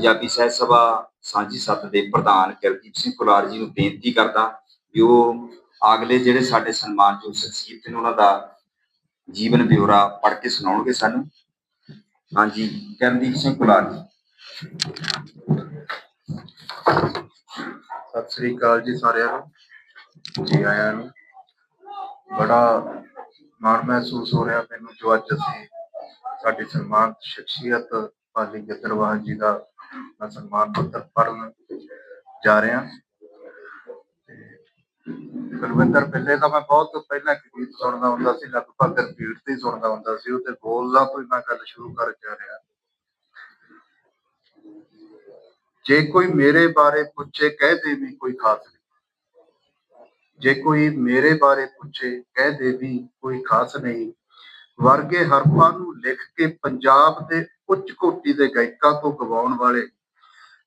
ਪੰਜਾਬੀ ਸਾਹਿਤ ਸਭਾ ਸਾਂਝੀ ਸੱਤ ਦੇ ਪ੍ਰਧਾਨ ਕਿਰਦੀਪ ਸਿੰਘ ਕੁਲਾਰ ਜੀ ਨੂੰ ਬੇਨਤੀ ਕਰਦਾ ਵੀ ਉਹ ਅਗਲੇ ਜਿਹੜੇ ਸਾਡੇ ਸਨਮਾਨਯੋਗ ਸ਼ਖਸੀਅਤ ਨੇ, ਉਹਨਾਂ ਦਾ ਜੀਵਨ ਬਿਉਰਾ ਪੜ੍ਹ ਕੇ ਸੁਣਾਉਣਗੇ ਸਾਨੂੰ। ਹਾਂਜੀ, ਕਿਰਨਦੀਪ ਸਿੰਘ ਕੁਲਾਰ ਜੀ। ਸਤਿ ਸ੍ਰੀ ਅਕਾਲ ਜੀ ਸਾਰਿਆਂ ਨੂੰ, ਜੀ ਆਇਆਂ ਨੂੰ। ਬੜਾ ਮਾਣ ਮਹਿਸੂਸ ਹੋ ਰਿਹਾ ਮੈਨੂੰ ਜੋ ਅੱਜ ਅਸੀਂ ਸਾਡੇ ਸਨਮਾਨਿਤ ਸ਼ਖਸੀਅਤ ਪਾਲੀ ਗਿੱਦੜਵਾਹ ਜੀ ਦਾ ਮੈਂ ਸਨਮਾਨ ਪੱਤਰ ਪੜ੍ਹਨ ਜਾ ਰਿਹਾ। ਕੁਲਵਿੰਦਰ ਪਿੱਲੇ ਦਾ ਮੈਂ ਬਹੁਤ ਪਹਿਲਾਂ ਗੀਤ ਸੁਣਦਾ ਹੁੰਦਾ ਸੀ, ਲਗਭਗ ਰਿਪੀਟ ਤੇ ਸੁਣਦਾ ਹੁੰਦਾ ਸੀ, ਉਹਦੇ ਬੋਲਾਂ ਤੋਂ ਹੀ ਮੈਂ ਗੱਲ ਸ਼ੁਰੂ ਕਰ ਜਾ ਰਿਹਾ। ਜੇ ਕੋਈ ਮੇਰੇ ਬਾਰੇ ਪੁੱਛੇ, ਕਹਿ ਦੇ ਵੀ ਕੋਈ ਖਾਸ ਨਹੀਂ। ਜੇ ਕੋਈ ਮੇਰੇ ਬਾਰੇ ਪੁੱਛੇ, ਕਹਿ ਦੇ ਵੀ ਕੋਈ ਖਾਸ ਨਹੀਂ। ਵਰਗੇ ਹਰਫਾਂ ਨੂੰ ਲਿਖ ਕੇ ਪੰਜਾਬ ਦੇ ਉੱਚ ਕੋਟੀ ਦੇ ਗਾਇਕਾਂ ਤੋਂ ਗਵਾਉਣ ਵਾਲੇ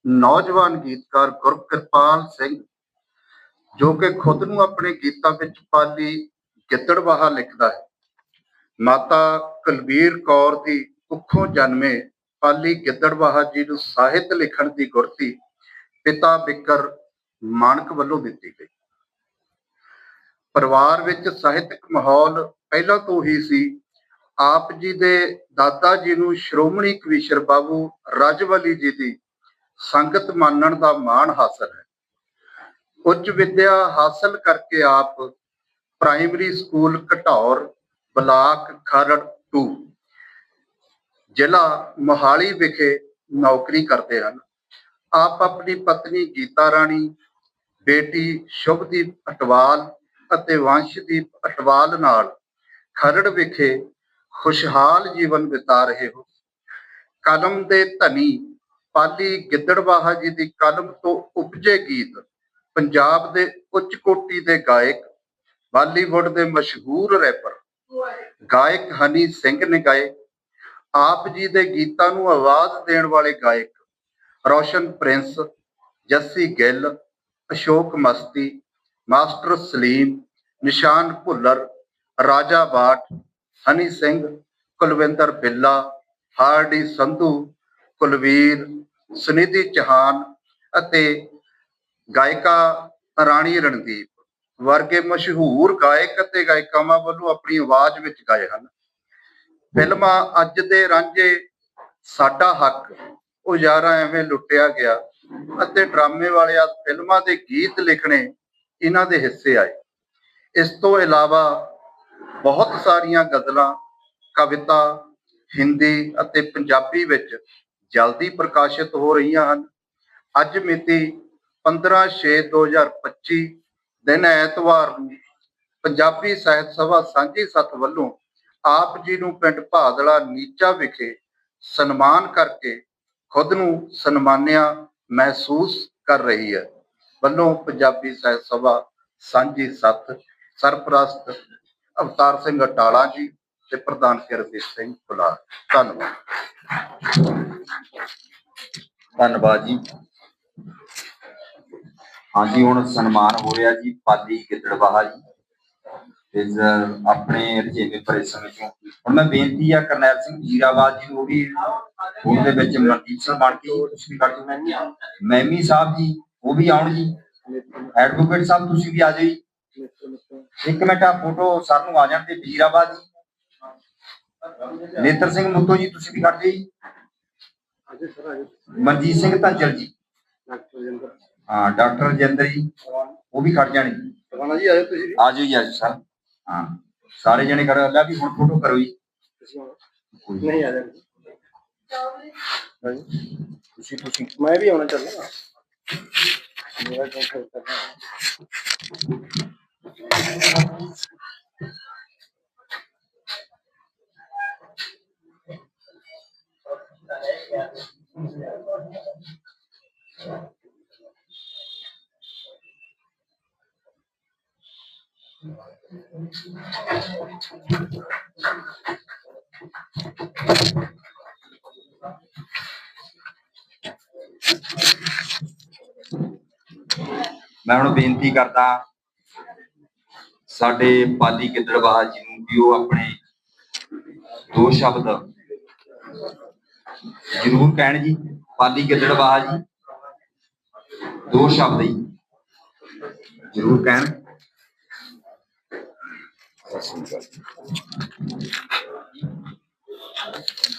ਨੌਜਵਾਨ ਗੀਤਕਾਰ ਗੁਰਕਿਰਪਾਲ ਸਿੰਘ, ਜੋ ਕਿ ਖੁਦ ਨੂੰ ਆਪਣੇ ਗੀਤਾਂ ਵਿੱਚ ਪਾਲੀ ਗਿੱਦੜਵਾਹਾ ਲਿਖਦਾ ਹੈ। ਮਾਤਾ ਕੁਲਬੀਰ ਕੌਰ ਦੀ ਕੁੱਖੋਂ ਜਨਮੇ ਪਾਲੀ ਗਿੱਦੜਵਾਹਾ ਜੀ ਨੂੰ ਸਾਹਿਤ ਲਿਖਣ ਦੀ ਗੁਰਤੀ ਪਿਤਾ ਬਿਕਰ ਮਾਨਕ ਵੱਲੋਂ ਦਿੱਤੀ ਗਈ। ਪਰਿਵਾਰ ਵਿੱਚ ਸਾਹਿਤਕ ਮਾਹੌਲ ਪਹਿਲਾਂ ਤੋਂ ਹੀ ਸੀ। ਆਪ ਜੀ ਦੇ ਦਾਦਾ ਜੀ ਨੂੰ ਸ਼੍ਰੋਮਣੀ ਕਵੀਸ਼ਰ ਬਾਬੂ ਰਾਜਵਲੀ ਜੀ ਦੀ ਸੰਗਤ ਮੰਨਣ ਦਾ ਮਾਣ ਹਾਸਲ ਹੈ। ਉੱਚ ਵਿੱਦਿਆ ਹਾਸਲ ਕਰਕੇ ਆਪ primary school Ghataur block Kharar 2 ਜ਼ਿਲ੍ਹਾ ਮੋਹਾਲੀ ਵਿਖੇ ਨੌਕਰੀ ਕਰਦੇ ਹਨ। ਆਪ ਆਪਣੀ ਪਤਨੀ ਗੀਤਾ ਰਾਣੀ, ਬੇਟੀ ਸ਼ੁਭਦੀਪ ਅਟਵਾਲ ਅਤੇ ਵੰਸ਼ਦੀਪ ਅਟਵਾਲ ਨਾਲ ਖਰੜ ਵਿਖੇ ਖੁਸ਼ਹਾਲ ਜੀਵਨ ਬਿਤਾ ਰਹੇ ਹੋ। ਕਲਮ ਦੇ ਧਨੀ ਪਾਲੀ ਗਿੱਦੜਵਾਹਾ ਜੀ ਦੀ ਕਲਮ ਤੋਂ ਉਪਜੇ ਗੀਤ, ਪੰਜਾਬ ਦੇ ਉੱਚ ਕੋਟੀ ਦੇ ਗਾਇਕ, ਬਾਲੀਵੁੱਡ ਦੇ ਮਸ਼ਹੂਰ ਰੈਪਰ ਗਾਇਕ ਹਨੀ ਸਿੰਘ ਨੇ ਗਾਏ। ਆਪ ਜੀ ਦੇ ਗੀਤਾਂ ਨੂੰ ਆਵਾਜ਼ ਦੇਣ ਵਾਲੇ ਗਾਇਕ ਰੋਸ਼ਨ ਪ੍ਰਿੰਸ, ਜੱਸੀ ਗਿੱਲ, ਅਸ਼ੋਕ ਮਸਤੀ, ਮਾਸਟਰ ਸਲੀਮ, ਨਿਸ਼ਾਨ ਭੁੱਲਰ, ਰਾਜਾ ਬਾਟ ਹਨੀ ਸਿੰਘ, ਕੁਲਵਿੰਦਰ ਬਿੱਲਾ, ਹਾਰਡੀ ਸੰਧੂ, ਕੁਲਵੀਰ ਸੁਨਿਧੀ ਚੌਹਾਨ ਅਤੇ ਗਾਇਕਾ ਰਾਣੀ ਰਣਦੀਪ ਵਰਗੇ ਮਸ਼ਹੂਰ ਗਾਇਕ ਅਤੇ ਗਾਇਕਾਵਾਂ ਵੱਲੋਂ ਆਪਣੀ ਆਵਾਜ਼ ਵਿੱਚ ਗਾਏ ਹਨ। ਫਿਲਮਾਂ ਅੱਜ ਦੇ ਰਾਂਝੇ, ਸਾਡਾ ਹੱਕ, ਉਹ ਯਾਰਾਂ ਐਵੇਂ ਲੁੱਟਿਆ ਗਿਆ ਅਤੇ ਡਰਾਮੇ ਵਾਲਿਆਂ ਫਿਲਮਾਂ ਦੇ ਗੀਤ ਲਿਖਣੇ ਇਹਨਾਂ ਦੇ ਹਿੱਸੇ ਆਏ। ਇਸ ਤੋਂ ਇਲਾਵਾ ਬਹੁਤ ਸਾਰੀਆਂ ਗਜ਼ਲਾਂ, ਕਵਿਤਾ, ਹਿੰਦੀ ਅਤੇ ਪੰਜਾਬੀ ਵਿੱਚ ਜਲਦੀ ਪ੍ਰਕਾਸ਼ਿਤ ਹੋ ਰਹੀਆਂ ਹਨ। ਅੱਜ ਮਿਤੀ 15/6/2025 ਦਿਨ ਐਤਵਾਰ ਨੂੰ ਪੰਜਾਬੀ ਸਾਹਿਤ ਸਭਾ ਸਾਂਝੀ ਸੱਤ ਵੱਲੋਂ ਆਪ ਜੀ ਨੂੰ ਪਿੰਡ ਭਾਦਲਾ ਨੀਚਾ ਵਿਖੇ ਸਨਮਾਨ ਕਰਕੇ ਖੁਦ ਨੂੰ ਸਨਮਾਨਿਆ ਮਹਿਸੂਸ ਕਰ ਰਹੀ ਹੈ। ਵੱਲੋਂ ਪੰਜਾਬੀ ਸਾਹਿਤ ਸਭਾ ਸਾਂਝੀ ਸੱਤ ਸਰਪ੍ਰਸਤ ਅਵਤਾਰ ਸਿੰਘ ਅਟਾਲਾ ਜੀ ਤੇ ਪ੍ਰਧਾਨ ਕਿਰਦੀਪ ਸਿੰਘ ਫੁਲਾਰ। ਧੰਨਵਾਦ। ਧੰਨਵਾਦ ਜੀ। ਹਾਂਜੀ, ਹੁਣ ਸਨਮਾਨ ਹੋ ਰਿਹਾ ਜੀ ਪਾਲੀ ਗਿੱਦੜਵਾਹਾ ਜੀ। ਤੇ ਆਪਣੇ ਰਜੇਵੇਂ ਭਰੇ ਸਮੇਂ ਚੋਂ ਹੁਣ ਮੈਂ ਬੇਨਤੀ ਆ ਕਰਨੈਲ ਸਿੰਘ ਜੀਰਾਬਾਦ ਜੀ ਨੂੰ ਉਹ ਵੀ ਸਕੂਲ ਦੇ ਵਿੱਚ ਮਨਦੀਪ ਸਿੰਘ ਬਣ ਕੇ ਤੁਸੀਂ ਕਰ ਦਿਓ। ਮੈਮੀ ਸਾਹਿਬ ਜੀ, ਉਹ ਵੀ ਆਉਣ ਜੀ। ਐਡਵੋਕੇਟ ਸਾਹਿਬ, ਤੁਸੀਂ ਵੀ ਆ ਜਾਓ ਜੀ। ਇੱਕ ਮਿੰਟ ਆ ਫੋਟੋ ਸਰ ਨੂੰ ਆ ਜਾਣ ਤੇ ਜੀਰਾਬਾਦ ਜੀ। ਨੇਤਰ ਸਿੰਘ ਮੁੱਤੋ ਜੀ ਤੁਸੀਂ ਵੀ ਦਿਓ ਜੀ ਮਨਜੀਤ ਸਿੰਘ ਧੰਜਲ ਜੀ। ਹਾਂ ਡਾਕਟਰ ਰਜਿੰਦਰ ਜੀ ਉਹ ਵੀ ਖੜ ਜਾਣੇ। ਰਾਣਾ ਜੀ ਆਇਓ ਤੁਸੀਂ ਆ ਜਾਓ ਜੀ ਆ ਜਾਓ ਸਰ। ਹਾਂ ਸਾਰੇ ਜਣੇ ਕਰ ਅੱਲਾ ਵੀ ਹੁਣ ਫੋਟੋ ਕਰੋ ਜੀ। ਨਹੀਂ ਆ ਜਾਣਾ ਤੁਸੀਂ ਤੁਸੀਂ। ਮੈਂ ਵੀ ਆਉਣਾ ਚਾਹੁੰਦਾ। ਮੇਰਾ ਕੰਮ ਕਰਨਾ। ਮੈਂ ਹੁਣ ਬੇਨਤੀ ਕਰਦਾ ਸਾਡੇ ਪਾਲੀ ਗਿੱਦੜਵਾਹਾ ਜੀ ਨੂੰ ਵੀ ਉਹ ਆਪਣੇ ਦੋ ਸ਼ਬਦ ਜ਼ਰੂਰ ਕਹਿਣ ਜੀ ਪਾਲੀ ਗਿੱਦੜਬਾਹਾ ਜੀ, ਦੋ ਸ਼ਬਦ ਜੀ ਜ਼ਰੂਰ ਕਹਿਣ।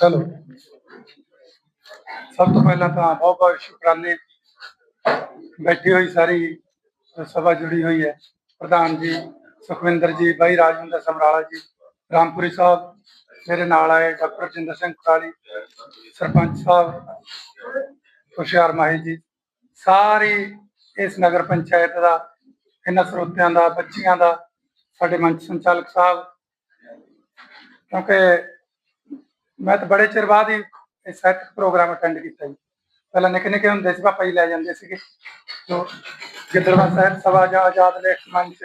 ਚਲੋ ਸਭ ਤੋਂ ਪਹਿਲਾਂ ਤਾਂ ਬਹੁਤ ਬਹੁਤ ਸ਼ੁਕਰਾਨੇ ਬੈਠੀ ਹੋਈ ਸਾਰੀ ਸਭਾ ਜੁੜੀ ਹੋਈ ਹੈ। ਪ੍ਰਧਾਨ ਜੀ ਸੁਖਵਿੰਦਰ ਜੀ, ਬਾਈ ਰਾਜਵਿੰਦਰ ਸਮਰਾਲਾ ਜੀ, ਰਾਮਪੁਰੀ ਸਾਹਿਬ, ਮੇਰੇ ਨਾਲ ਆਏ ਡਾਕਟਰ ਜਿੰਦਰ ਸਿੰਘ ਕੁਰਾਲੀ ਸਰਪੰਚ ਸਾਹਿਬ, ਹੁਸ਼ਿਆਰ ਮਾਹੀ ਜੀ। ਸਾਰੀ ਇਸ ਨਗਰ ਪੰਚਾਇਤ ਦਾ, ਇਹਨਾਂ ਸਰੋਤਿਆਂ ਦਾ, ਬੱਚੀਆਂ ਦਾ, ਸਾਡੇ ਮੰਚ ਸੰਚਾਲਕ ਸਾਹਿਬ, ਕਿਉਂਕਿ ਮੈਂ ਤਾਂ ਬੜੇ ਚਿਰ ਬਾਅਦ ਹੀ ਇਹ ਸਾਹਿਤਕ ਪ੍ਰੋਗਰਾਮ ਅਟੈਂਡ ਕੀਤਾ ਜੀ। ਪਹਿਲਾਂ ਨਿੱਕੇ ਨਿੱਕੇ ਹੁੰਦੇ ਸੀ, ਪਾਪਾ ਜੀ ਲੈ ਜਾਂਦੇ ਸੀਗੇ। ਜੋ ਗਿੱਦੜਵਾ ਸਾਹਿਬ ਸਭਾ ਜਾਂ ਆਜ਼ਾਦ ਲੇਖ ਮੰਚ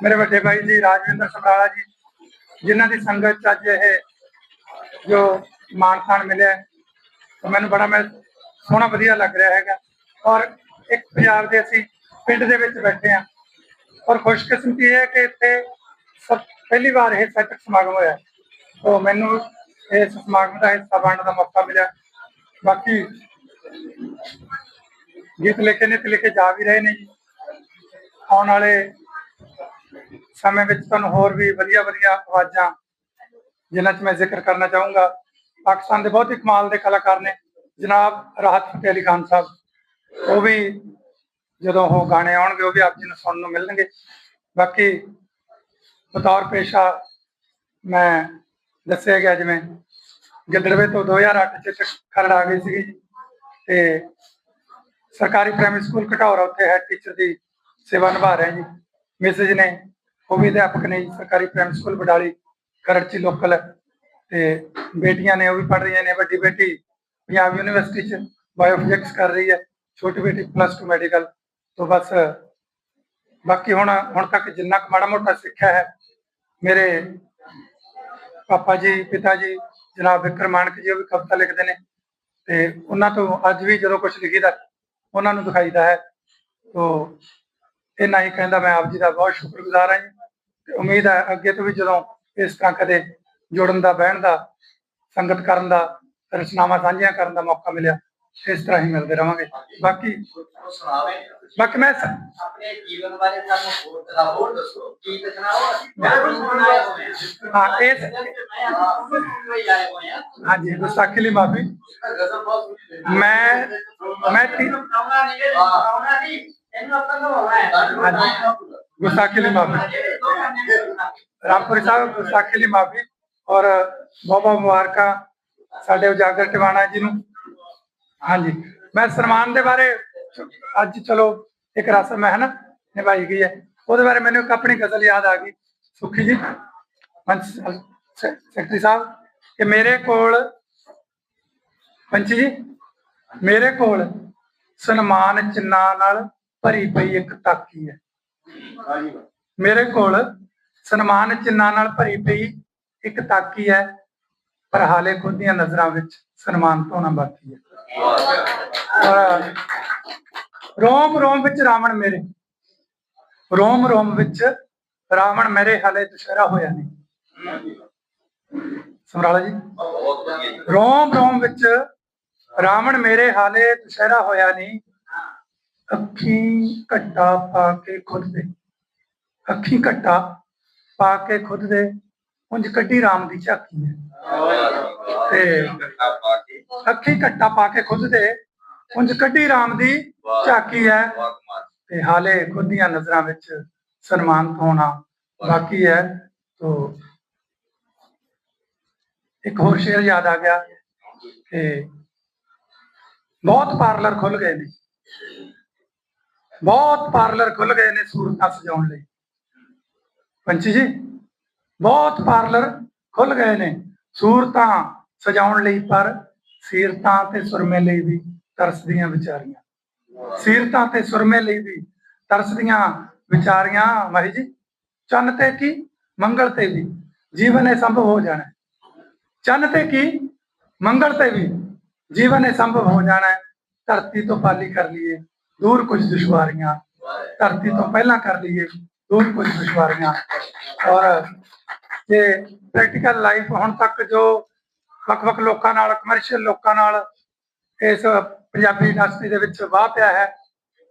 ਮੇਰੇ ਵੱਡੇ ਭਾਈ ਜੀ ਰਾਜਵਿੰਦਰ ਸਮਰਾਲਾ ਜੀ, ਜਿਨ੍ਹਾਂ ਦੀ ਸੰਗਤ 'ਚ ਅੱਜ ਇਹ ਜੋ ਮਾਣ ਤਾਣ ਮਿਲਿਆ ਤਾਂ ਮੈਨੂੰ ਬੜਾ ਮੈਂ ਸੋਹਣਾ ਵਧੀਆ ਲੱਗ ਰਿਹਾ ਹੈਗਾ। ਔਰ ਇੱਕ ਪੰਜਾਬ ਦੇ ਅਸੀਂ ਪਿੰਡ ਦੇ ਵਿੱਚ ਬੈਠੇ ਆ ਔਰ ਖੁਸ਼ਕਿਸਮਤੀ ਇਹ ਹੈ ਕਿ ਇੱਥੇ ਸਭ ਪਹਿਲੀ ਵਾਰ ਇਹ ਸਾਹਿਤਕ ਸਮਾਗਮ ਹੋਇਆ ਹੈ। ਮੈਨੂੰ ਇਸ ਸਮਾਗਮ ਦਾ ਹਿੱਸਾ ਬਣਨ ਦਾ ਮੌਕਾ ਮਿਲਿਆ। ਬਾਕੀ ਗੀਤ ਲਿਖੇ ਨੇ ਤੇ ਲਿਖੇ ਜਾ ਵੀ ਰਹੇ ਨੇ ਜੀ। ਆਉਣ ਵਾਲੇ ਸਮੇਂ ਵਿੱਚ ਤੁਹਾਨੂੰ ਹੋਰ ਵੀ ਵਧੀਆ ਵਧੀਆ ਆਵਾਜ਼ਾਂ, ਜਿਨ੍ਹਾਂ 'ਚ ਮੈਂ ਜ਼ਿਕਰ ਕਰਨਾ ਚਾਹੂੰਗਾ। ਪਾਕਿਸਤਾਨ ਦੇ ਬਹੁਤ ਹੀ ਕਮਾਲ ਦੇ ਕਲਾਕਾਰ ਨੇ। ਜਨਾਬ ਰਾਹਤ ਫਤਿਹ ਅਲੀ ਖਾਨ ਸਾਹਿਬ, ਉਹ ਵੀ ਜਦੋਂ ਉਹ ਗਾਣੇ ਆਉਣਗੇ, ਉਹ ਵੀ ਆਪ ਜੀ ਨੂੰ ਸੁਣਨ ਨੂੰ ਮਿਲਣਗੇ। ਬਾਕੀ ਬਤੌਰ ਪੇਸ਼ਾ ਮੈਂ ਦੱਸਿਆ ਗਿਆ, ਜਿਵੇਂ ਗਿੱਦੜਵੇ ਤੋਂ 2008 ਚ ਖਰੜ ਆ ਗਈ ਸੀਗੀ ਜੀ, ਤੇ ਸਰਕਾਰੀ ਪ੍ਰਾਇਮਰੀ ਸਕੂਲ ਘਟੌਰਾ ਉੱਥੇ ਹੈਡ ਟੀਚਰ ਦੀ ਸੇਵਾ ਨਿਭਾ ਰਹੇ ਜੀ। ਮਿਸਿਸ ਨੇ ਉਹ ਵੀ ਅਧਿਆਪਕ ਨੇ ਜੀ, ਸਰਕਾਰੀ ਪ੍ਰਾਇਮਰੀ ਸਕੂਲ ਬਡਾਲੀ ਖਰੜ ਚ ਲੋਕਲ ਤੇ ਬੇਟੀਆਂ ਨੇ ਉਹ ਵੀ ਪੜ੍ਹ ਰਹੀਆਂ ਨੇ, ਵੱਡੀ ਬੇਟੀ ਪੰਜਾਬ ਯੂਨੀਵਰਸਿਟੀ ਚ ਬਾਇਓਫਿਜ਼ਿਕਸ ਕਰ ਰਹੀ ਹੈ, ਛੋਟੀ ਬੇਟੀ ਪਲੱਸ 2 ਮੈਡੀਕਲ ਤੋਂ ਬਸ। ਬਾਕੀ ਹੁਣ ਹੁਣ ਤੱਕ ਜਿੰਨਾ ਕੁ ਮਾੜਾ ਮੋਟਾ ਸਿੱਖਿਆ ਹੈ, ਮੇਰੇ ਪਾਪਾ ਜੀ, ਪਿਤਾ ਜੀ, ਜਨਾਬ ਵਿਕਰਮ ਮਾਨਕ ਜੀ, ਉਹ ਵੀ ਕਵਿਤਾ ਲਿਖਦੇ ਨੇ। ਤੇ ਉਹਨਾਂ ਤੋਂ ਅੱਜ ਵੀ ਜਦੋਂ ਕੁਝ ਲਿਖੀਦਾ, ਉਹਨਾਂ ਨੂੰ ਦਿਖਾਈਦਾ ਹੈ। ਤੋਂ ਇਹਨਾਂ ਹੀ ਕਹਿੰਦਾ ਮੈਂ ਆਪ ਜੀ ਦਾ ਬਹੁਤ ਸ਼ੁਕਰਗੁਜ਼ਾਰ ਹਾਂ ਜੀ। ਉਮੀਦ ਹੈ ਅੱਗੇ ਤੋਂ ਵੀ ਜਦੋਂ ਇਸ ਤਰ੍ਹਾਂ ਕਦੇ ਜੁੜਨ ਦਾ ਬਹਿਣ ਦਾ ਸੰਗਤ ਕਰਨ ਦਾ ਰਚਨਾਵਾਂ ਸਾਂਝੀਆਂ ਕਰਨ ਦਾ ਮੌਕਾ ਮਿਲਿਆ ਇਸ ਤਰ੍ਹਾਂ ਹੀ ਮਿਲਦੇ ਰਵਾਂਗੇ ਬਾਕੀ ਬਾਕੀ ਮੈਂ ਆਪਣੇ ਜੀਵਨ ਬਾਰੇ ਸਾਨੂੰ ਹੋਰ ਤਰ੍ਹਾਂ ਹੋਰ ਦੱਸੋ ਕੀ ਸੁਣਾਓ ਮੈਂ ਵੀ ਸੁਣਾਇਆ ਹੋਇਆ ਹਾਂ ਇਸ ਹਾਂਜੀ ਗੁਸਤਾਖੀ ਲਈ ਮਾਫੀ। ਮੈਂ ਮੈਂ ਤੀ- ਆਉਣਾ ਨਹੀਂ ਇਹ ਆਉਣਾ ਨਹੀਂ ਇਹਨੂੰ ਆਪਾਂ ਨੂੰ ਹੋਣਾ ਹੈ। ਗੁਸਤਾਖੀ ਲਈ ਮਾਫੀ। ਰਾਮਪੁਰੀ ਸਾਹਿਬ ਗੁਸਤਾਖੀ ਲਈ ਮਾਫੀ ਔਰ ਬਹੁਤ ਬਹੁਤ ਮੁਬਾਰਕਾਂ ਸਾਡੇ ਉਜਾਗਰ ਟਿਵਾਣਾ ਜੀ ਨੂੰ। ਹਾਂਜੀ ਮੈਂ ਸਨਮਾਨ ਦੇ ਬਾਰੇ ਅੱਜ ਚਲੋ ਇੱਕ ਰਸਮ ਹੈ ਨਾ ਨਿਭਾਈ ਗਈ ਹੈ। ਉਹਦੇ ਬਾਰੇ ਮੈਨੂੰ ਇੱਕ ਆਪਣੀ ਗਜ਼ਲ ਯਾਦ ਆ ਗਈ। ਸੁਖੀ ਜੀ ਸੈਕਟਰੀ ਸਾਹਿਬ ਕਿ ਮੇਰੇ ਕੋਲ ਪੰਚੀ ਜੀ ਮੇਰੇ ਕੋਲ ਸਨਮਾਨ ਚਿੰਨਾਂ ਨਾਲ ਭਰੀ ਪਈ ਇੱਕ ਤਾਕੀ ਹੈ। ਮੇਰੇ ਕੋਲ ਸਨਮਾਨ ਚਿੰਨਾਂ ਨਾਲ ਭਰੀ ਪਈ ਇੱਕ ਤਾਕੀ ਹੈ, ਪਰ ਹਾਲੇ ਖੁਦ ਦੀਆਂ ਨਜ਼ਰਾਂ ਵਿੱਚ ਸਨਮਾਨ ਧੋਣਾ ਬਾਕੀ ਹੈ। ਰੋਮ ਰੋਮ ਵਿੱਚ ਰਾਵਣ ਮੇਰੇ। ਰੋਮ ਰੋਮ ਵਿੱਚ ਰਾਵਣ ਮੇਰੇ, ਹਾਲੇ ਦੁਸ਼ਹਿਰਾ ਹੋਇਆ ਨਹੀਂ। ਸਮਰਾਲਾ ਜੀ। ਰੋਮ ਰੋਮ ਵਿੱਚ ਰਾਵਣ ਮੇਰੇ, ਹਾਲੇ ਦੁਸ਼ਹਿਰਾ ਹੋਇਆ ਨਹੀਂ। ਅੱਖੀ ਘੱਟਾ ਪਾ ਕੇ ਖੁਦ ਦੇ। ਅੱਖੀ ਘੱਟਾ ਪਾ ਕੇ ਖੁਦ ਦੇ ਉਂਝ ਕੱਢੀ ਰਾਮ ਦੀ ਝਾਕੀ ਹੈ। ਤੇ ਅੱਖੀ ਘੱਟਾ ਪਾ ਕੇ ਖੁਦ ਦੇ ਉਂਝ ਕੱਢੀ ਰਾਮ ਦੀ ਝਾਕੀ ਹੈ। ਤੇ ਹਾਲੇ ਖੁਦ ਦੀਆਂ ਨਜ਼ਰਾਂ ਵਿੱਚ ਸਨਮਾਨਿਤ ਹੋਣਾ ਬਾਕੀ ਹੈ। ਤੋ ਇੱਕ ਹੋਰ ਸ਼ੇਰ ਯਾਦ ਆ ਗਿਆ ਕਿ ਬਹੁਤ ਪਾਰਲਰ ਖੁੱਲ ਗਏ ਨੇ। ਬਹੁਤ ਪਾਰਲਰ ਖੁੱਲ ਗਏ ਨੇ ਸੂਰਤਾਂ ਸਜਾਉਣ ਲਈ। ਪੰਛੀ ਜੀ, ਬਹੁਤ ਪਾਰਲਰ ਖੁੱਲ ਗਏ ਨੇ। ਸੂਰਤਾਂ ਸਜਾਉਣ ਲਈ ਪਰ ਸੀਰਤਾਂ ਤੇ ਸੁਰਮੇ ਲਈ ਵੀ ਤਰਸਦੀਆਂ ਵਿਚਾਰੀਆਂ। ਸੀਰਤਾਂ ਤੇ ਸੁਰਮੇ ਲਈ ਵੀ ਤਰਸਦੀਆਂ ਵਿਚਾਰੀਆਂ, ਮਾਹੀ ਜੀ। ਚੰਨ ਤੇ ਕੀ? ਮੰਗਲ ਤੇ ਵੀ। ਜੀਵਨ ਇਹ ਸੰਭਵ ਹੋ ਜਾਣਾ ਚੰਨ ਤੇ ਕੀ? ਮੰਗਲ ਤੇ ਵੀ। ਜੀਵਨ ਇਹ ਸੰਭਵ ਹੋ ਜਾਣਾ ਧਰਤੀ ਤੋਂ ਪਾਲੀ ਕਰ ਲਈਏ। ਦੂਰ ਕੁਝ ਦੁਸ਼ਵਾਰੀਆਂ। ਧਰਤੀ ਤੋਂ ਪਹਿਲਾਂ ਕਰ ਲਈਏ। ਦੂਰ ਕੁਝ ਦੁਸ਼ਵਾਰੀਆਂ ਔਰ ਜੇ ਪ੍ਰੈਕਟੀਕਲ ਲਾਈਫ ਹੁਣ ਤੱਕ ਜੋ ਵੱਖ-ਵੱਖ ਲੋਕਾਂ ਨਾਲ ਕਮਰਸ਼ੀਅਲ ਲੋਕਾਂ ਨਾਲ ਇਸ ਪੰਜਾਬੀ ਇੰਡਸਟਰੀ ਦੇ ਵਿੱਚ ਵਾਹ ਪਿਆ ਹੈ,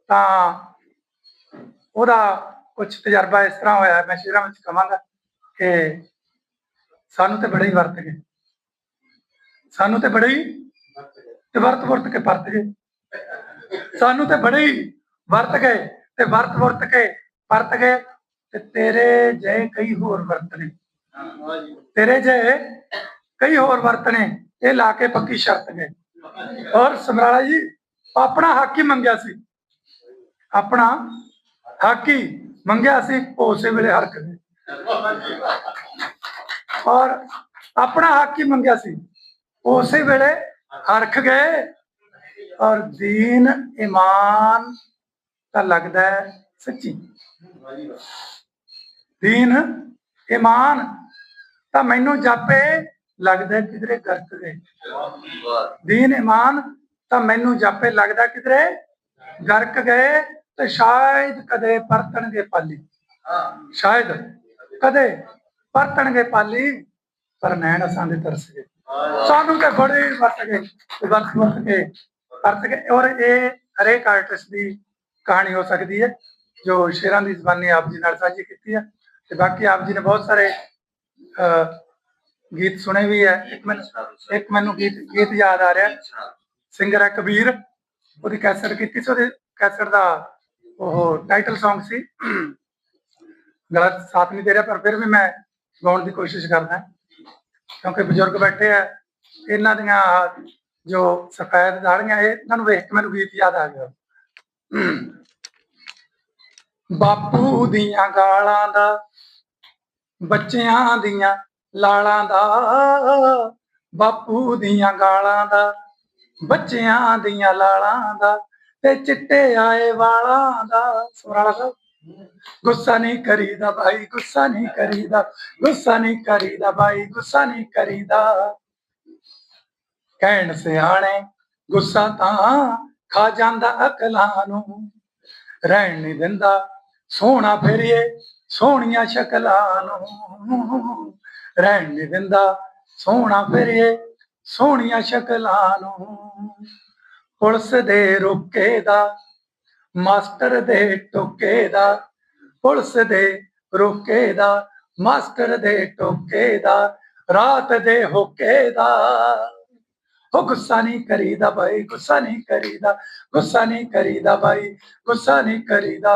ਤਾਂ ਉਹਦਾ ਕੁਝ ਤਜਰਬਾ ਇਸ ਤਰ੍ਹਾਂ ਹੋਇਆ, ਮੈਂ ਸ਼ੇਰਾਂ ਵਿੱਚ ਕਹਾਂਗਾ ਕਿ ਸਾਨੂੰ ਤੇ ਬੜੇ ਹੀ ਵਰਤ ਗਏ। ਸਾਨੂੰ ਤੇ ਬੜੇ ਹੀ ਤੇ ਵਰਤ ਵਰਤ ਕੇ ਪਰਤ ਗਏ। ਸਾਨੂੰ ਤੇ ਬੜੇ ਹੀ ਵਰਤ ਗਏ ਤੇ ਵਰਤ ਵਰਤ ਕੇ ਪਰਤ ਗਏ ਤੇ ਤੇਰੇ ਜੇ ਕਈ ਹੋਰ ਵਰਤਨੇ। ਤੇਰੇ ਜੇ ਕਈ ਹੋਰ ਵਰਤਨੇ, ਇਹ ਲਾ ਕੇ ਪੱਕੀ ਸ਼ਰਤ ਗਏ। ਔਰ ਸਮਰਾਲਾ ਜੀ, ਆਪਣਾ ਹੱਕ ਹੀ ਮੰਗਿਆ ਸੀ। ਆਪਣਾ ਹੱਕ ਹੀ ਮੰਗਿਆ ਸੀ, ਉਸੇ ਵੇਲੇ ਹਰਕ ਗਏ ਔਰ ਆਪਣਾ ਹੱਕ ਹੀ ਮੰਗਿਆ ਸੀ, ਉਸੇ ਵੇਲੇ ਹਰਖ ਗਏ। ਔਰ ਦੀਨ ਇਮਾਨ ਤਾਂ ਲੱਗਦਾ ਹੈ ਸੱਚੀ। ਦੀਨ ਇਮਾਨ ਤਾਂ ਮੈਨੂੰ ਜਾਪੇ ਲੱਗਦਾ ਕਿਧਰੇ ਗਰਕ ਗਏ। ਦੀਨ ਇਮਾਨ ਤਾਂ ਮੈਨੂੰ ਜਾਪੇ ਲੱਗਦਾ ਕਿਧਰੇ ਗਰਕ ਗਏ ਤੇ ਸ਼ਾਇਦ ਕਦੇ ਪਰਤਣਗੇ ਪਾਲੀ। ਸ਼ਾਇਦ ਕਦੇ ਪਰਤਣਗੇ ਪਾਲੀ, ਪਰ ਨੈਣ ਅਸਾਂ ਦੇ ਤਰਸ ਗਏ। ਸਾਨੂੰ ਤੇ ਬੜੇ ਵਰਤ ਗਏ ਤੇ ਵਰਤ ਵਰਤ ਕੇ ਪਰਤ ਗਏ। ਔਰ ਇਹ ਹਰੇਕ ਆਰਟਿਸਟ ਦੀ ਕਹਾਣੀ ਹੋ ਸਕਦੀ ਹੈ। ਜੋ ਸ਼ੇਰਾਂ ਦੀ ਜ਼ਬਾਨੀ ਆਪ ਜੀ ਨਾਲ ਸਾਂਝੀ ਕੀਤੀ ਹੈ ਤੇ ਬਾਕੀ ਆਪ ਜੀ ਨੇ ਬਹੁਤ ਸਾਰੇ ਗੀਤ ਸੁਣੇ ਵੀ ਹੈ ਇੱਕ ਮੈਨੂੰ ਇੱਕ ਮੈਨੂੰ ਗੀਤ ਗੀਤ ਯਾਦ ਆ ਰਿਹਾ। ਸਿੰਗਰ ਹੈ ਕਬੀਰ। ਉਹਦੀ ਕੈਸਟ ਕੀਤੀ ਸੀ ਉਹਦੇ ਕੈਸਟ ਦਾ ਉਹ ਟਾਈਟਲ Song ਸੀ। ਗਲਤ ਸਾਥ ਨਹੀਂ ਦੇ ਰਿਹਾ ਪਰ ਫਿਰ ਵੀ ਮੈਂ ਗਾਉਣ ਦੀ ਕੋਸ਼ਿਸ਼ ਕਰਦਾ ਕਿਉਂਕਿ ਬਜ਼ੁਰਗ ਬੈਠੇ ਆ ਇਹਨਾਂ ਦੀਆਂ ਜੋ ਸਫੈਦ ਦਾੜੀਆਂ ਇਹ ਇਹਨਾਂ ਨੂੰ ਵੇਖ ਕੇ ਮੈਨੂੰ ਗੀਤ ਯਾਦ ਆ ਗਿਆ। ਬਾਪੂ ਦੀਆਂ ਗਾਲਾਂ ਦਾ, ਬੱਚਿਆਂ ਦੀਆਂ ਲਾਲਾਂ ਦਾ। ਬਾਪੂ ਦੀਆਂ ਗਾਲਾਂ ਦਾ, ਬੱਚਿਆਂ ਦੀਆਂ ਲਾਲਾਂ ਦਾ ਤੇ ਚਿੱਟੇ ਆਏ ਵਾਲਾਂ ਦਾ। ਸੁਰਾਲਾ ਸਾਹਿਬ। ਗੁੱਸਾ ਨਹੀਂ ਕਰੀਦਾ ਭਾਈ, ਗੁੱਸਾ ਨਹੀਂ ਕਰੀਦਾ, ਗੁੱਸਾ ਨਹੀਂ ਕਰੀਦਾ ਭਾਈ, ਗੁੱਸਾ ਨਹੀਂ ਕਰੀਦਾ। ਕਹਿਣ ਸਿਆਣੇ, ਗੁੱਸਾ ਤਾਂ ਖਾ ਜਾਂਦਾ ਅਕਲਾਂ ਨੂੰ। ਰਹਿਣ ਨਹੀਂ ਦਿੰਦਾ ਸੋਹਣਾ ਫੇਰੀਏ, ਸੋਹਣੀਆਂ ਸ਼ਕਲਾਂ ਨੂੰ ਰਹਿਣ ਨਹੀਂ ਦਿੰਦਾ। ਸੋਹਣਾ ਫੇਰੀਏ, ਸੋਹਣੀਆਂ ਸ਼ਕਲਾਂ ਨੂੰ ਪੁਲਿਸ ਦੇ ਰੋਕੇ ਦਾ ਮਾਸਟਰ ਦੇ ਟੋਕੇ ਦਾ ਪੁਲਿਸ ਦੇ ਰੋਕੇ ਦਾ ਮਾਸਟਰ ਦੇ ਟੋਕੇ ਦਾ ਰਾਤ ਦੇ ਹੋਕੇ ਦਾ ਉਹ ਗੁੱਸਾ ਨਹੀਂ ਕਰੀਦਾ ਬਾਈ, ਗੁੱਸਾ ਨਹੀਂ ਕਰੀਦਾ, ਗੁੱਸਾ ਨਹੀਂ ਕਰੀਦਾ ਬਾਈ, ਗੁੱਸਾ ਨਹੀਂ ਕਰੀਦਾ।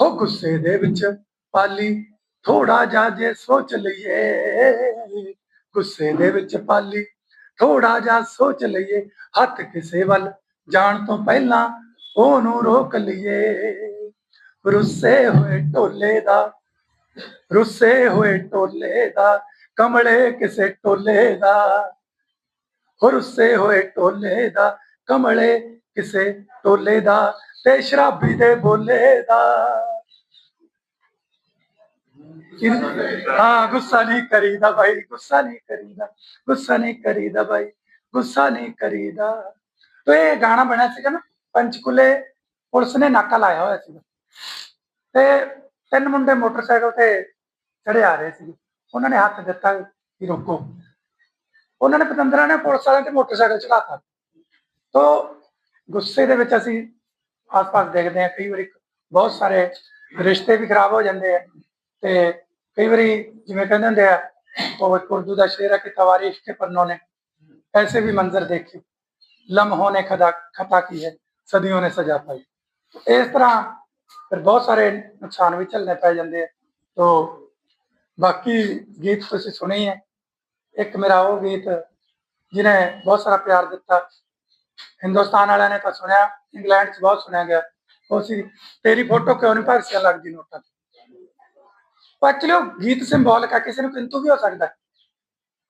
ਉਹ ਗੁੱਸੇ ਦੇ ਵਿੱਚ ਪਾਲੀ ਥੋੜਾ ਜਾ ਜੇ ਸੋਚ ਲਈਏ। ਗੁੱਸੇ ਦੇ ਵਿੱਚ ਪਾਲੀ ਥੋੜਾ ਜਾ ਸੋਚ ਲਈਏ। ਹੱਥ ਕਿਸੇ ਵੱਲ ਜਾਣ ਤੋਂ ਪਹਿਲਾਂ ਉਹਨੂੰ ਰੋਕ ਲਈਏ। ਰੁੱਸੇ ਹੋਏ ਟੋਲੇ ਦਾ, ਰੁੱਸੇ ਹੋਏ ਟੋਲੇ ਦਾ, ਕਮਲੇ ਕਿਸੇ ਟੋਲੇ ਦਾ। ਹੋ ਹੋਏ ਟੋਲੇ ਦਾ, ਕਮਲੇ ਕਿਸੇ ਟੋਲੇ ਦਾ ਤੇ ਸ਼ਰਾਬੀ ਦੇ ਬੋਲੇ ਦਾ। ਹਾਂ, ਗੁੱਸਾ ਨਹੀਂ ਕਰੀਦਾ ਭਾਈ ਗੁੱਸਾ ਨਹੀਂ ਕਰੀਦਾ, ਗੁੱਸਾ ਨਹੀਂ ਕਰੀਦਾ ਭਾਈ ਗੁੱਸਾ ਨਹੀਂ ਕਰੀਦਾ। ਤੇ ਇਹ ਗਾਣਾ ਬਣਿਆ ਸੀਗਾ ਨਾ, ਪੰਚਕੁਲੇ ਪੁਲਿਸ ਨੇ ਨਾਕਾ ਲਾਇਆ ਹੋਇਆ ਸੀਗਾ। ਤੇ ਤਿੰਨ ਮੁੰਡੇ ਮੋਟਰਸਾਈਕਲ ਤੇ ਚੜੇ ਆ ਰਹੇ ਸੀ ਉਹਨਾਂ ਨੇ ਹੱਥ ਦਿੱਤਾ ਕਿ ਰੋਕੋ। ਉਹਨਾਂ ਨੇ ਪਤੰਦਰਾਂ ਨੇ ਪੁਲਿਸ ਵਾਲਿਆਂ ਤੇ ਮੋਟਰਸਾਈਕਲ ਚੜਾਤਾ ਤੋ ਗੁੱਸੇ ਦੇ ਵਿੱਚ ਅਸੀਂ ਆਸ-ਪਾਸ ਦੇਖਦੇ ਹਾਂ, ਕਈ ਵਾਰੀ ਬਹੁਤ ਸਾਰੇ ਰਿਸ਼ਤੇ ਵੀ ਖਰਾਬ ਹੋ ਜਾਂਦੇ ਆ ਤੇ ਕਈ ਵਾਰੀ ਜਿਵੇਂ ਕਹਿੰਦੇ ਹੁੰਦੇ ਆ, ਉਹ ਉਰਦੂ ਦਾ ਸ਼ੇਰਾ ਹੈ ਕਿ ਤਵਾਰੀਖ ਕੇ ਪੰਨੋਂ ਨੇ। ਐਸੇ ਵੀ ਮੰਜ਼ਰ ਦੇਖੇ। ਲਮਹੋਂ ਨੇ ਖਦਾ, ਖਤਾ ਕੀ ਹੈ, ਸਦੀਆਂ ਨੇ ਸਜ਼ਾ ਪਾਈ। ਇਸ ਤਰ੍ਹਾਂ ਫਿਰ ਬਹੁਤ ਸਾਰੇ ਨੁਕਸਾਨ ਵੀ ਝੱਲਣੇ ਪੈ ਜਾਂਦੇ ਆ। ਤੋ ਬਾਕੀ ਗੀਤ ਤੁਸੀਂ ਸੁਣੇ ਹੈ ਇੱਕ ਮੇਰਾ ਉਹ ਗੀਤ ਜਿਹਨੇ ਬਹੁਤ ਸਾਰਾ ਪਿਆਰ ਦਿੱਤਾ। ਹਿੰਦੁਸਤਾਨ ਵਾਲਿਆਂ ਨੇ ਤਾਂ ਸੁਣਿਆ, ਇੰਗਲੈਂਡ 'ਚ ਬਹੁਤ ਸੁਣਿਆ ਗਿਆ। ਉਹ ਸੀ, ਤੇਰੀ ਫੋਟੋ ਕਿਉਂ ਨਹੀਂ ਭਗਸਿਆ ਲੱਗਦੀ ਨੋਟਾਂ ਤੇ ਉਹ ਗੀਤ ਸਿੰਬੋਲਿਕ ਹੈ ਕਿਸੇ ਨੂੰ ਕਿੰਤੂ ਵੀ ਹੋ ਸਕਦਾ ਹੈ।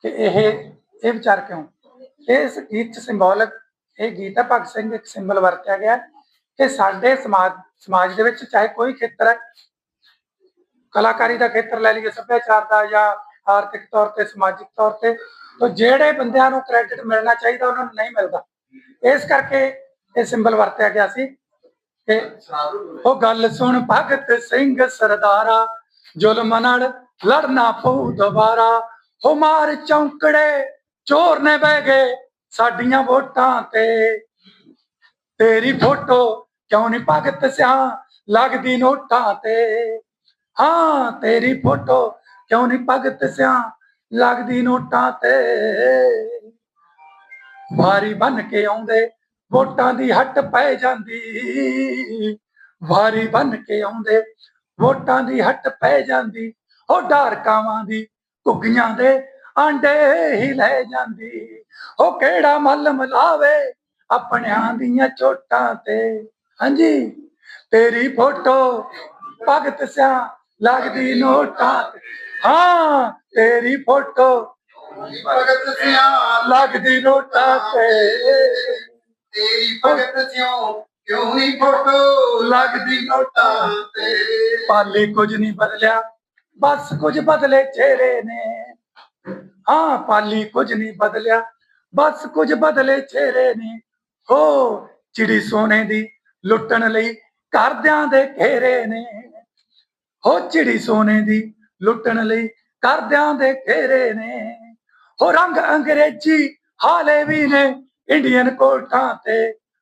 ਕਿ ਇਹ ਇਹ ਵਿਚਾਰ ਕਿਉਂ? ਇਸ ਗੀਤ 'ਚ ਸਿੰਬੋਲਿਕ ਇਹ ਗੀਤ ਹੈ ਭਗਤ ਸਿੰਘ ਇੱਕ ਸਿੰਬਲ ਵਰਤਿਆ ਗਿਆ ਹੈ ਕਿ ਸਾਡੇ ਸਮਾਜ ਸਮਾਜ ਦੇ ਵਿੱਚ ਚਾਹੇ ਕੋਈ ਖੇਤਰ ਹੈ, ਕਲਾਕਾਰੀ ਦਾ ਖੇਤਰ ਲੈ ਲਈਏ, ਸੱਭਿਆਚਾਰ ਦਾ ਜਾਂ ਆਰਥਿਕ ਤੌਰ ਤੇ, ਸਮਾਜਿਕ ਤੌਰ ਤੇ, ਤਾਂ ਜਿਹੜੇ ਬੰਦਿਆਂ ਨੂੰ ਕ੍ਰੈਡਿਟ ਮਿਲਣਾ ਚਾਹੀਦਾ, ਉਹਨਾਂ ਨੂੰ ਨਹੀਂ ਮਿਲਦਾ। ਇਸ ਕਰਕੇ ਇਹ ਸਿੰਬਲ ਵਰਤਿਆ ਗਿਆ ਸੀ ਕਿ ਉਹ ਗੱਲ ਸੁਣ, ਭਗਤ ਸਿੰਘ ਸਰਦਾਰਾ, ਜ਼ੁਲਮ ਨਾਲ ਲੜਨਾ ਪਊ ਦੁਬਾਰਾ। ਹੁਮਾਰ ਚੌਂਕੜੇ, ਚੋਰ ਨੇ ਬਹਿ ਗਏ ਸਾਡੀਆਂ ਵੋਟਾਂ ਤੇ। ਤੇਰੀ ਫੋਟੋ ਕਿਉਂ ਨਹੀਂ ਭਗਤ ਸਿਆ ਲੱਗਦੀ ਨੋਟਾਂ ਤੇ? ਹਾਂ, ਤੇਰੀ ਫੋਟੋ ਕਿਉਂ ਨਹੀਂ ਭਗਤ ਸਿਆ ਲੱਗਦੀ ਨੋਟਾਂ ਤੇ? ਵਾਰੀ ਬਨ ਕੇ ਆਉਂਦੇ, ਵੋਟਾਂ ਦੀ ਹੱਟ ਪੈ ਜਾਂਦੀ। ਵਾਰੀ ਬਨ ਕੇ ਆਉਂਦੇ, ਵੋਟਾਂ ਦੀ ਹੱਟ ਪੈ ਜਾਂਦੀ। ਉਹ ਡਰ ਦੀ ਘੁੱਗੀਆਂ ਦੇ ਆਂਡੇ ਹੀ ਲੈ ਜਾਂਦੀ। ਉਹ ਕਿਹੜਾ ਮੱਲ ਮਲਾਵੇ ਆਪਣਿਆਂ ਦੀਆਂ ਚੋਟਾਂ ਤੇ? ਹਾਂਜੀ, ਤੇਰੀ ਫੋਟੋ ਭਗਤ ਸਿਆ ਲੱਗਦੀ ਨੋਟਾਂ ਤੇ। ਹਾਂ ਤੇਰੀ ਫੋਟੋ ਭਗਤ ਸਿਆ ਲੱਗਦੀ ਨੋਟਾਂ ਤੇ। ਤੇਰੀ ਭਗਤ ਸਿਓ ਕਿਉਂ ਨਹੀਂ ਫੋਟੋ ਲੱਗਦੀ ਨੋਟਾਂ ਤੇ? ਪਾਲੀ ਕੁਝ ਨਹੀਂ ਬਦਲਿਆ ਬਸ ਕੁਝ ਬਦਲੇ ਚਿਹਰੇ ਨੇ। ਹਾਂ ਪਾਲੀ ਕੁਝ ਨਹੀਂ ਬਦਲਿਆ ਬਸ ਕੁਝ ਬਦਲੇ ਚਿਹਰੇ ਨੇ। ਹੋ ਚਿੜੀ ਸੋਨੇ ਦੀ ਲੁੱਟਣ ਲਈ ਕਰਦਿਆਂ ਦੇ ਘੇਰੇ ਨੇ। ਹੋ ਚਿੜੀ ਸੋਨੇ ਦੀ ਲੁੱਟਣ ਲਈ ਕਰਦਿਆਂ ਦੇ ਘੇਰੇ ਨੇ। ਉਹ ਰੰਗ ਅੰਗਰੇਜ਼ੀ ਹਾਲੇ ਵੀ ਨੇ ਇੰਡੀਅਨ ਕੋਟਾਂ ਤੇ।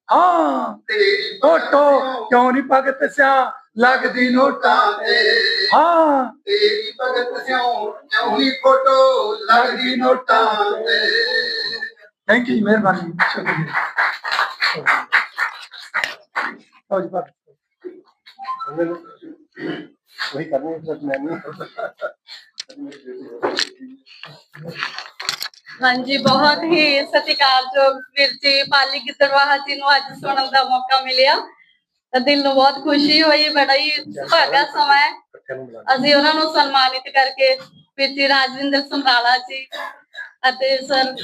ਹਾਂ ਤੇਰੀ ਕਿਉਂ ਨਹੀਂ ਭਗਤ ਸਿਆ ਲੱਗਦੀ ਨੋਟਾਂ ਤੇ? ਹਾਂ ਤੇਰੀ ਭਗਤ ਸਿਓ ਕਿਉਂ ਨਹੀਂ ਫੋਟੋ ਲੱਗਦੀ ਨੋਟਾਂ ਤੇ ਥੈਂਕ ਯੂ ਮਿਹਰਬਾਨੀ ਸ਼ੁਕਰੀਆ ਹੋ ਜੀ ਬਾਤ ਵਹੀ ਕਰਨੇ ਸਰ ਮੈਂ ਹਾਂਜੀ, ਬਹੁਤ ਹੀ ਸਤਿਕਾਰਯੋਗ ਵੀਰ ਜੀ, ਪਾਲੀ ਗਿੱਦੜਵਾਹਾ ਜੀ ਨੂੰ ਅੱਜ ਸੁਣਨ ਦਾ ਮੌਕਾ ਮਿਲਿਆ। ਦਿਲ ਨੂੰ ਬਹੁਤ ਖੁਸ਼ੀ ਹੋਈ, ਬੜਾ ਹੀ ਸੁਹਾਗਾ ਸਮਾਂ ਹੈ। ਅਸੀਂ ਉਹਨਾਂ ਨੂੰ ਸਨਮਾਨਿਤ ਕਰਕੇ ਵੀਰ ਜੀ, ਰਾਜਵਿੰਦਰ ਸਮਰਾਲਾ ਜੀ ਅਤੇ ਸਰ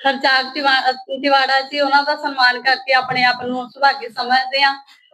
ਹਰਜਾਗ ਤਿਵਾੜਾ ਜੀ, ਉਹਨਾਂ ਦਾ ਸਨਮਾਨ ਕਰਕੇ ਆਪਣੇ ਆਪ ਨੂੰ ਸੁਭਾਗੀ ਸਮਝਦੇ ਹਾਂ।